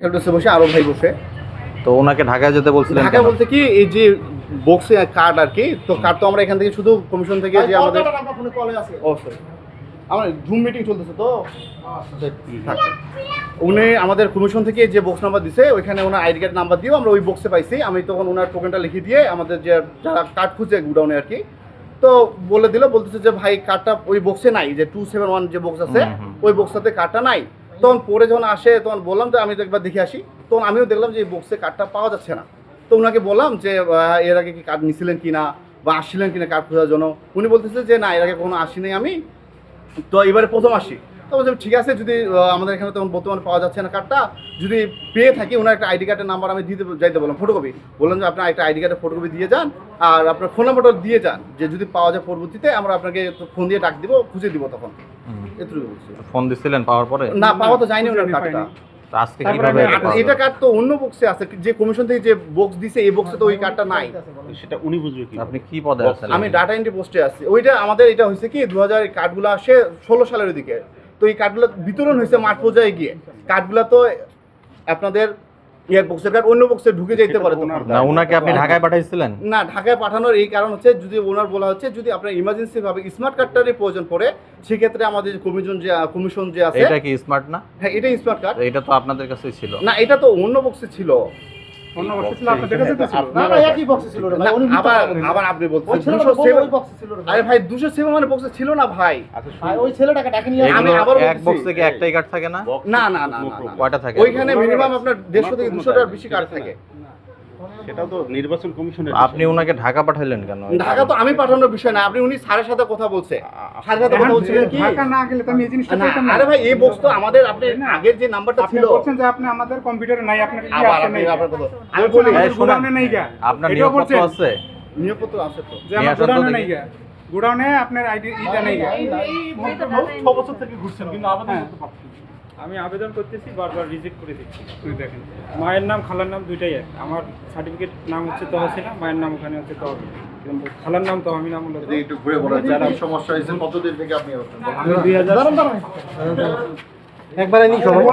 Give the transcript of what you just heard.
হেল্পডেস্কে বসে আরও ভাই বসে তো ওনাকে ঢাকায় যেতে বলছিলেন ঢাকা কেন? বলতে কি এই যে বক্সে কার্ড আর কি তো কার্ড তো আমরা এখান থেকে শুধু কমিশন থেকে যে আমাদের ও সরি আমার জুম মিটিং চলতেছে তো থাক। উনি আমাদের কমিশন থেকে যে বক্স নাম্বার দিছে ওইখানে ওনার আইডি কার্ড নাম্বার দিয়েও আমরা ওই বক্সে পাইছি আমি তখন ওনার টোকেনটা লিখে দিয়ে আমাদের যে যারা কার্ড খুঁজে গুডাউনে আর কি তো বলে দিল বলতেছে যে ভাই কার্ডটা ওই বক্সে নাই যে টু সেভেন ওয়ান যে বক্স আছে হুম, হুম। ওই বক্সটাতে কার্ডটা নাই তখন পরে যখন আসে, তখন বললাম যে, আমি তো একবার দেখে আসি। তখন আমিও দেখলাম যে বক্সে কার্ডটা পাওয়া যাচ্ছে না। তো ওনাকে বললাম যে এর আগে কি কার্ড নিছিলেন কিনা বা আসছিলেন কিনা কার্ড খোঁজার জন্য? উনি বলতেছে যে, না, এর আগে কোনো আসি আমি। তো এবারে প্রথম আসি। তো বলছি, ঠিক আছে, যদি আমাদের এখানে তখন বর্তমানে পাওয়া যাচ্ছে না কার্ডটা যদি পেয়ে থাকি ওনার একটা আইডি কার্ডের নাম্বার আমি দিতে যাইতে বললাম ফটোকপি বললাম যে, আপনার একটা আইডি কার্ডের ফটোকপি দিয়ে যান আর আপনার ফোন নাম্বারটা দিয়ে যান। যে, যদি পাওয়া যায় পরবর্তীতে, আমরা আপনাকে ফোন দিয়ে ডাক দিব, খুঁজে দিব তখন। বলছি। ফোন দিছিলেন পাওয়ার পরে? না পাওয়া তো যায়নি ওনার কার্ডটা আজকে কীভাবে এটা? কার্ড তো অন্য বক্সে আছে। যে কমিশন থেকে যে বক্স দিছে এই বক্সে তো ওই কার্ডটা নাই। সেটা উনি বুঝবে কি আপনি কি পদে আছেন? আমি ডাটা এন্ট্রি পোস্টে আছি। ওইটা আমাদের এটা হয়েছে কি দু হাজার কার্ডগুলো আসে ষোলো সালের দিকে। তো এই কার্ডগুলো বিতরণ হয়েছে মাঠ পর্যায়ে গিয়ে। কার্ডগুলো তো আপনাদের ইয়ার বক্সের কার্ড অন্য বক্সে ঢুকে যেতে পারে না ওনাকে আপনি ঢাকায় পাঠাইছিলেন? না ঢাকায় পাঠানোর এই কারণ হচ্ছে যদি ওনার বলা হচ্ছে যদি আপনার ইমার্জেন্সি ভাবে স্মার্ট কার্ডটারই প্রয়োজন পড়ে সেক্ষেত্রে আমাদের কমিশন যে কমিশন যে আছে এটা কি স্মার্ট না? হ্যাঁ এটা স্মার্ট কার্ড এটা তো আপনাদের কাছে ছিল। না এটা তো অন্য বক্সে ছিল। আবার আপনি বলছেন আরে ভাই দুশো সেভেন মানে বক্সে ছিল না ভাই? ওই ছেলেটাকে ডাকে নিয়ে আমি আবার এক বক্স থেকে একটাই কার্ড থাকে না? না না না কয়টা থাকে? ওইখানে মিনিমাম আপনার দেড়শো থেকে দুশোটার বেশি কার্ড থাকে। সেটাও তো নির্বাচন কমিশনের আপনি ওনাকে ঢাকা পাঠাইলেন কেন? ঢাকা তো আমি পাঠানোর বিষয় না আপনি উনি স্যারের সাথে কথা বলছে। আরে ভাই এই বক্স তো আমাদের আপনি আগের যে নাম্বারটা আপনি ছিল বলছেন যে আপনি আমাদের কম্পিউটারে নাই আপনার কি আছে নাই? আমি বলি গোডাউনে নাই গা। আপনার নিয়োগপত্র আছে? নিয়োগপত্র আছে তো। যে আমার গোডাউনে নাই গা। গোডাউনে আপনার আইডি ইটা নাই গা। ছ বছর থেকে ঘুরছেন কিন্তু আবেদন করতে পারছেন আমি আবেদন করতেছি বারবার রিজেক্ট করে দিচ্ছি। তুই দেখেন। মায়ের নাম খালার নাম দুইটাই এক। আমার সার্টিফিকেট নাম হচ্ছে তহসিনা মায়ের নাম ওখানে হচ্ছে কিন্তু খালার নাম তো আমি নাম যদি একটু ঘুরে বলা যারা সমস্যা হয়েছে কতদিন থেকে আপনি আমি দুই হাজার একবারে নি সবাই।